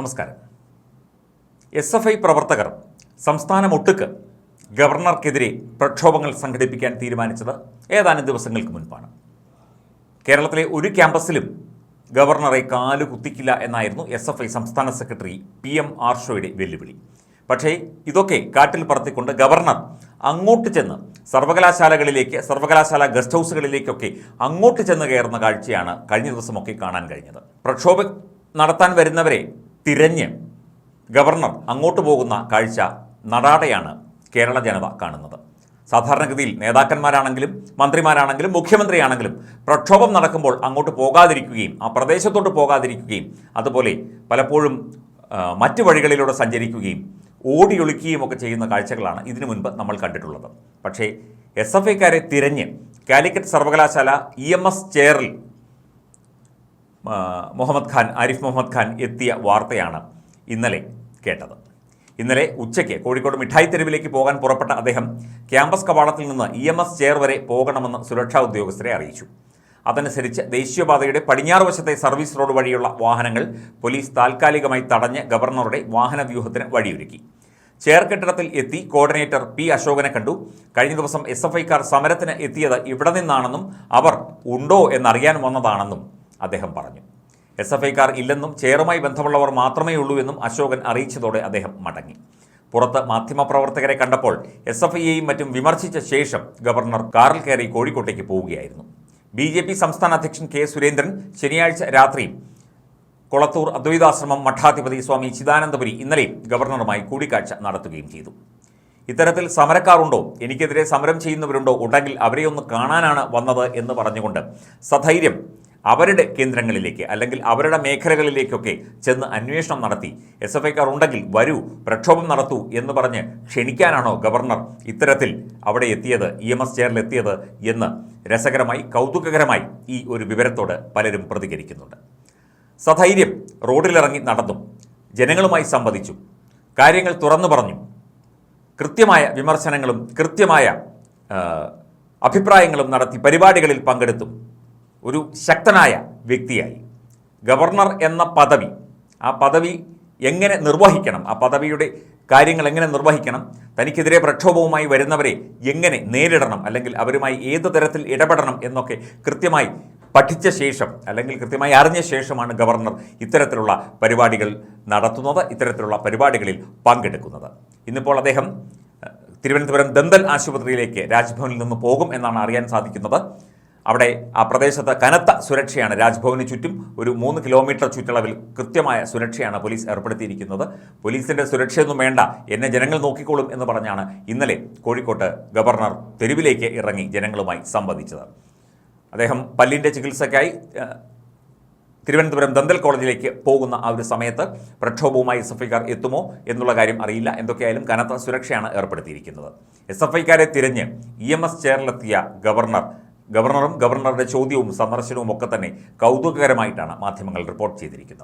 നമസ്കാരം. S F I പ്രവർത്തകർ സംസ്ഥാനമൊട്ടുക്ക് ഗവർണർക്കെതിരെ പ്രക്ഷോഭങ്ങൾ സംഘടിപ്പിക്കാൻ തീരുമാനിച്ചത് ഏതാനും ദിവസങ്ങൾക്ക് മുൻപാണ്. കേരളത്തിലെ ഒരു ക്യാമ്പസിലും ഗവർണറെ കാലു കുത്തിക്കില്ല എന്നായിരുന്നു എസ് എഫ് ഐ സംസ്ഥാന സെക്രട്ടറി പി എം ആർഷോയുടെ വെല്ലുവിളി. പക്ഷേ ഇതൊക്കെ കാട്ടിൽ പറത്തിക്കൊണ്ട് ഗവർണർ അങ്ങോട്ട് ചെന്ന് സർവകലാശാലകളിലേക്ക് സർവകലാശാല ഗസ്റ്റ് ഹൗസുകളിലേക്കൊക്കെ അങ്ങോട്ട് ചെന്ന് കയറുന്ന കാഴ്ചയാണ് കഴിഞ്ഞ ദിവസമൊക്കെ കാണാൻ കഴിഞ്ഞത്. പ്രക്ഷോഭം നടത്താൻ വരുന്നവരെ തിരഞ്ഞ് ഗവർണർ അങ്ങോട്ട് പോകുന്ന കാഴ്ച നടാടെയാണ് കേരള ജനത കാണുന്നത്. സാധാരണഗതിയിൽ നേതാക്കന്മാരാണെങ്കിലും മന്ത്രിമാരാണെങ്കിലും മുഖ്യമന്ത്രിയാണെങ്കിലും പ്രക്ഷോഭം നടക്കുമ്പോൾ അങ്ങോട്ട് പോകാതിരിക്കുകയും ആ പ്രദേശത്തോട്ട് പോകാതിരിക്കുകയും അതുപോലെ പലപ്പോഴും മറ്റു വഴികളിലൂടെ സഞ്ചരിക്കുകയും ഓടിയൊളിക്കുകയും ഒക്കെ ചെയ്യുന്ന കാഴ്ചകളാണ് ഇതിനു മുൻപ് നമ്മൾ കണ്ടിട്ടുള്ളത്. പക്ഷേ എസ് എഫ് ഐക്കാരെ തിരഞ്ഞ് കാലിക്കറ്റ് സർവകലാശാല ഇ എം എസ് ചെയറിൽ മുഹമ്മദ് ഖാൻ ആരിഫ് മുഹമ്മദ് ഖാൻ എത്തിയ വാർത്തയാണ് ഇന്നലെ കേട്ടത്. ഇന്നലെ ഉച്ചയ്ക്ക് കോഴിക്കോട് മിഠായി തെരുവിലേക്ക് പോകാൻ പുറപ്പെട്ട അദ്ദേഹം ക്യാമ്പസ് കവാടത്തിൽ നിന്ന് ഇ എം എസ് ചെയർ വരെ പോകണമെന്ന് സുരക്ഷാ ഉദ്യോഗസ്ഥരെ അറിയിച്ചു. അതനുസരിച്ച് ദേശീയപാതയുടെ പടിഞ്ഞാറ് വശത്തെ സർവീസ് റോഡ് വഴിയുള്ള വാഹനങ്ങൾ പോലീസ് താൽക്കാലികമായി തടഞ്ഞ് ഗവർണറുടെ വാഹന വ്യൂഹത്തിന് വഴിയൊരുക്കി. ചെയർ കെട്ടിടത്തിൽ എത്തി കോർഡിനേറ്റർ പി അശോകനെ കണ്ടു. കഴിഞ്ഞ ദിവസം എസ് എഫ് ഐക്കാർ സമരത്തിന് എത്തിയത് ഇവിടെ നിന്നാണെന്നും അവർ ഉണ്ടോ എന്നറിയാൻ വന്നതാണെന്നും അദ്ദേഹം പറഞ്ഞു. എസ് എഫ് ഐക്കാർ ഇല്ലെന്നും ചെയറുമായി ബന്ധമുള്ളവർ മാത്രമേ ഉള്ളൂ എന്നും അശോകൻ അറിയിച്ചതോടെ അദ്ദേഹം മടങ്ങി. പുറത്ത് മാധ്യമപ്രവർത്തകരെ കണ്ടപ്പോൾ എസ് എഫ് ഐയെയും മറ്റും വിമർശിച്ച ശേഷം ഗവർണർ കാറിൽ കയറി കോഴിക്കോട്ടേക്ക് പോവുകയായിരുന്നു. ബി ജെ പി സംസ്ഥാന അധ്യക്ഷൻ കെ സുരേന്ദ്രൻ ശനിയാഴ്ച രാത്രി കൊളത്തൂർ അദ്വൈതാശ്രമം മഠാധിപതി സ്വാമി ചിദാനന്ദപുരി ഇന്നലെ ഗവർണറുമായി കൂടിക്കാഴ്ച നടത്തുകയും ചെയ്തു. ഇത്തരത്തിൽ സമരക്കാരുണ്ടോ? എനിക്കെതിരെ സമരം ചെയ്യുന്നവരുണ്ടോ? ഉണ്ടെങ്കിൽ അവരെയൊന്ന് കാണാനാണ് വന്നത് എന്ന് പറഞ്ഞുകൊണ്ട് സധൈര്യം അവരുടെ കേന്ദ്രങ്ങളിലേക്ക് അല്ലെങ്കിൽ അവരുടെ മേഖലകളിലേക്കൊക്കെ ചെന്ന് അന്വേഷണം നടത്തി. എസ് എഫ് ഐക്കാർ ഉണ്ടെങ്കിൽ വരൂ പ്രക്ഷോഭം നടത്തൂ എന്ന് പറഞ്ഞ് ക്ഷണിക്കാനാണോ ഗവർണർ ഇത്തരത്തിൽ അവിടെ എത്തിയത് ഇ എം എസ് ചെയറിൽ എത്തിയത് എന്ന് രസകരമായി കൗതുകകരമായി ഈ ഒരു വിവരത്തോട് പലരും പ്രതികരിക്കുന്നുണ്ട്. സധൈര്യം റോഡിലിറങ്ങി നടന്നും. ജനങ്ങളുമായി സംവദിച്ചു. കാര്യങ്ങൾ തുറന്നു പറഞ്ഞു. കൃത്യമായ വിമർശനങ്ങളും കൃത്യമായ അഭിപ്രായങ്ങളും നടത്തി പരിപാടികളിൽ പങ്കെടുത്തു. ഒരു ശക്തനായ വ്യക്തിയായി. ഗവർണർ എന്ന പദവി ആ പദവി എങ്ങനെ നിർവഹിക്കണം ആ പദവിയുടെ കാര്യങ്ങൾ എങ്ങനെ നിർവഹിക്കണം തനിക്കെതിരെ പ്രക്ഷോഭവുമായി വരുന്നവരെ എങ്ങനെ നേരിടണം അല്ലെങ്കിൽ അവരുമായി ഏത് തരത്തിൽ ഇടപെടണം എന്നൊക്കെ കൃത്യമായി പഠിച്ച ശേഷം അല്ലെങ്കിൽ കൃത്യമായി അറിഞ്ഞ ശേഷമാണ് ഗവർണർ ഇത്തരത്തിലുള്ള പരിപാടികൾ നടത്തുന്നത് ഇത്തരത്തിലുള്ള പരിപാടികളിൽ പങ്കെടുക്കുന്നത്. ഇന്നിപ്പോൾ അദ്ദേഹം തിരുവനന്തപുരം ദന്തൽ ആശുപത്രിയിലേക്ക് രാജ്ഭവനിൽ നിന്ന് പോകും എന്നാണ് അറിയാൻ സാധിക്കുന്നത്. അവിടെ ആ പ്രദേശത്ത് കനത്ത സുരക്ഷയാണ്. രാജ്ഭവന് ചുറ്റും ഒരു മൂന്ന് കിലോമീറ്റർ ചുറ്റളവിൽ കൃത്യമായ സുരക്ഷയാണ് പോലീസ് ഏർപ്പെടുത്തിയിരിക്കുന്നത്. പോലീസിന്റെ സുരക്ഷയൊന്നും വേണ്ട. എന്നെ ജനങ്ങൾ നോക്കിക്കോളും എന്ന് പറഞ്ഞാണ് ഇന്നലെ കോഴിക്കോട്ട് ഗവർണർ തെരുവിലേക്ക് ഇറങ്ങി ജനങ്ങളുമായി സംവദിച്ചത്. അദ്ദേഹം പല്ലിന്റെ ചികിത്സയ്ക്കായി തിരുവനന്തപുരം ദന്തൽ കോളേജിലേക്ക് പോകുന്ന ആ ഒരു സമയത്ത് പ്രക്ഷോഭവുമായി എസ് എഫ് ഐക്കാർ എത്തുമോ എന്നുള്ള കാര്യം അറിയില്ല. എന്തൊക്കെയായാലും കനത്ത സുരക്ഷയാണ് ഏർപ്പെടുത്തിയിരിക്കുന്നത്. എസ് എഫ് ഐക്കാരെ തിരഞ്ഞ് ഇ എം എസ് ചെയറിലെത്തിയ ഗവർണർ ഗവർണറും ഗവർണറുടെ ചോദ്യവും സന്ദർശനവും ഒക്കെ തന്നെ കൗതുകകരമായിട്ടാണ് മാധ്യമങ്ങൾ റിപ്പോർട്ട് ചെയ്തിരിക്കുന്നത്.